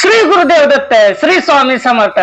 श्री गुरुदेव दत्त श्री स्वामी समर्थ.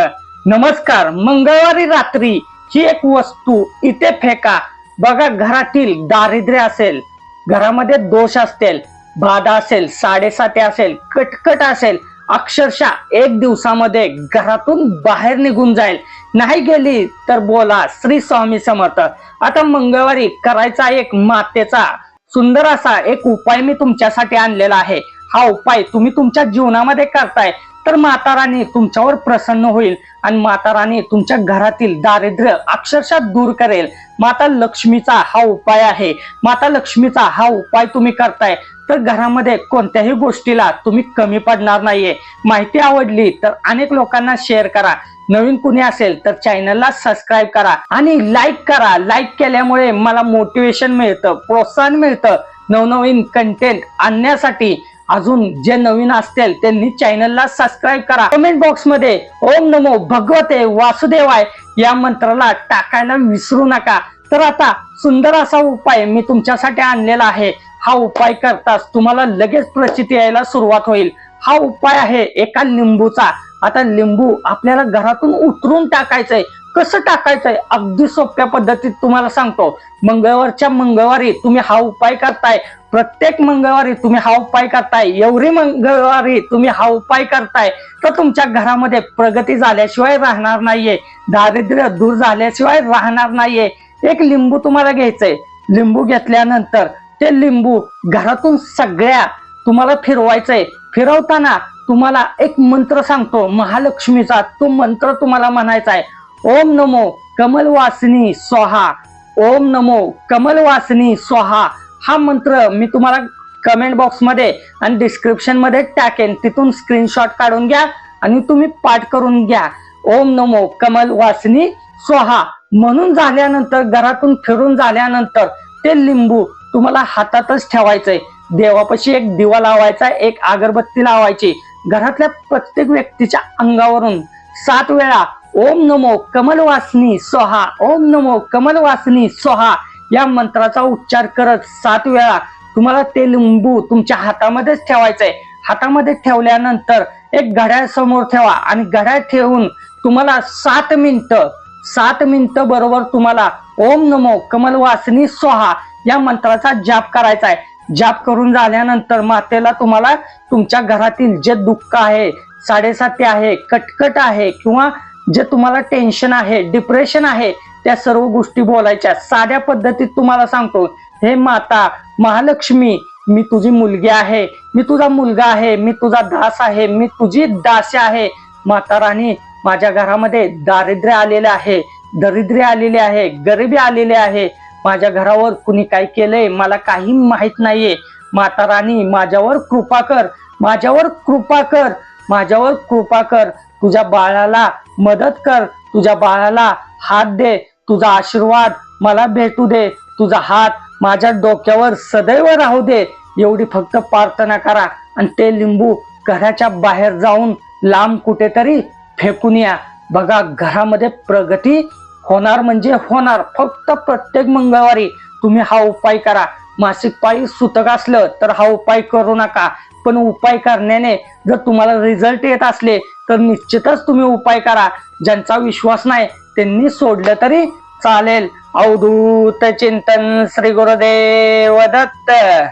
नमस्कार मंगळवारी रात्री ही एक वस्तू इथे फेका. बघा घरातील दारिद्र्य असेल घरामध्ये दोष असतील बाधा असेल साडेसाती असेल कटकट असेल अक्षरशः एक दिवसामध्ये घरातून बाहेर निघून जाईल. नाही गेली तर बोला श्री स्वामी समर्थ. आता मंगळवारी करायचा एक मातेचा सुंदर असा एक उपाय मी तुमच्यासाठी आणलेला आहे. हा उपाय तुम्ही तुमच्या जीवनामध्ये करताय तर माता राणी तुमच्यावर प्रसन्न होईल आणि माता राणी तुमच्या घरातील दारिद्र्य अक्षरशः दूर करेल. माता लक्ष्मीचा हा उपाय आहे. माता लक्ष्मीचा हा उपाय तुम्ही करताय तर घरामध्ये कोणत्याही गोष्टीला तुम्ही कमी पडणार नाहीये. माहिती आवडली तर अनेक लोकांना शेअर करा. नवीन कुणी असेल तर चॅनलला सबस्क्राईब करा आणि लाईक करा. लाईक केल्यामुळे मला मोटिवेशन मिळतं प्रोत्साहन मिळतं. नवनवीन कंटेंट आणण्यासाठी अजून जे नवीन असतील त्यांनी चॅनलला सबस्क्राईब करा. कमेंट बॉक्समध्ये ओम नमो भगवते वासुदेवाय या मंत्राला टाकायला विसरू नका. तर आता सुंदर असा उपाय मी तुमच्यासाठी आणलेला आहे. हा उपाय करताच तुम्हाला लगेच प्रचिती यायला सुरुवात होईल. हा उपाय आहे एका लिंबूचा. आता लिंबू आपल्याला घरातून उतरून टाकायचंय. कसं टाकायचंय? अगदी सोप्या पद्धतीत तुम्हाला सांगतो. मंगळवारच्या मंगळवारी तुम्ही हा उपाय करताय. प्रत्येक मंगळवारी तुम्ही हा उपाय करताय. एवढी मंगळवारी तुम्ही हा उपाय करताय तर तुमच्या घरामध्ये प्रगती झाल्याशिवाय राहणार नाहीये. दारिद्र्य दूर झाल्याशिवाय राहणार नाहीये. एक लिंबू तुम्हाला घ्यायचंय. लिंबू घेतल्यानंतर ते लिंबू घरातून सगळ्या तुम्हाला फिरवायचंय. फिरवताना तुम्हाला एक मंत्र सांगतो महालक्ष्मीचा. तो मंत्र तुम्हाला म्हणायचा आहे ओम नमो कमलवासिनी स्वाहा. ओम नमो कमलवासिनी स्वाहा. हा मंत्र मी तुम्हाला कमेंट बॉक्समध्ये आणि डिस्क्रिप्शनमध्ये टाकेन. तिथून स्क्रीनशॉट काढून घ्या आणि तुम्ही पाठ करून घ्या. ओम नमो कमल वासिनी स्वाहा. म्हणून झाल्यानंतर घरातून फिरून झाल्यानंतर ते लिंबू तुम्हाला हातातच ठेवायचंय. देवापाशी एक दिवा लावायचा एक अगरबत्ती लावायची. घरातल्या प्रत्येक व्यक्तीच्या अंगावरून सात वेळा ओम नमो कमलवासनी सोहा ओम नमो कमलवासनी सोहा या मंत्राचा उच्चार करत सात वेळा तुम्हाला ते लिंबू तुमच्या हातामध्येच ठेवायचंय. हातामध्ये ठेवल्यानंतर एक घड्याळ समोर ठेवा आणि घड्याळ ठेवून तुम्हाला सात मिनिटं सात मिनिटं बरोबर तुम्हाला ओम नमो कमलवासनी सोहा या मंत्राचा जाप करायचा आहे जाप करून झाल्यानंतर मातेला तुम्हाला तुमच्या घरातील जे दुःख आहे साडेसाती आहे कटकट आहे किंवा जे तुम्हाला टेन्शन आहे डिप्रेशन आहे त्या सर्व गोष्टी बोलायच्या. साध्या पद्धतीत तुम्हाला सांगतो हे माता महालक्ष्मी मी तुझी मुलगी आहे मी तुझा मुलगा आहे मी तुझा दास आहे मी तुझी दास आहे. माता राणी माझ्या घरामध्ये दारिद्र्य आलेले आहे दरिद्र्य आलेले आहे गरिबी आलेले आहे. माझ्या घरावर कुणी काय केलंय मला काही माहीत नाहीये. माता राणी माझ्यावर कृपा कर माझ्यावर कृपा कर माझ्यावर कृपा कर. तुझ्या बाळाला मदत कर. तुझ्या बाळाला हात दे. तुझा आशीर्वाद मला भेटू दे. तुझा हात माझ्या डोक्यावर सदैव राहू दे. एवढी फक्त प्रार्थना करा आणि ते लिंबू घराच्या बाहेर जाऊन लांब कुठेतरी फेकून या. बघा घरामध्ये प्रगती होणार म्हणजे होणार. फक्त प्रत्येक मंगळवारी तुम्ही हा उपाय करा. मासिक पाळी सुतक असलं तर हा उपाय करू नका. पण उपाय करण्याने जर तुम्हाला रिझल्ट येत असले तर निश्चितच तुम्ही उपाय करा. ज्यांचा विश्वास नाही त्यांनी सोडलं तरी चालेल. अवधूत चिंतन श्री गुरुदेव दत्त.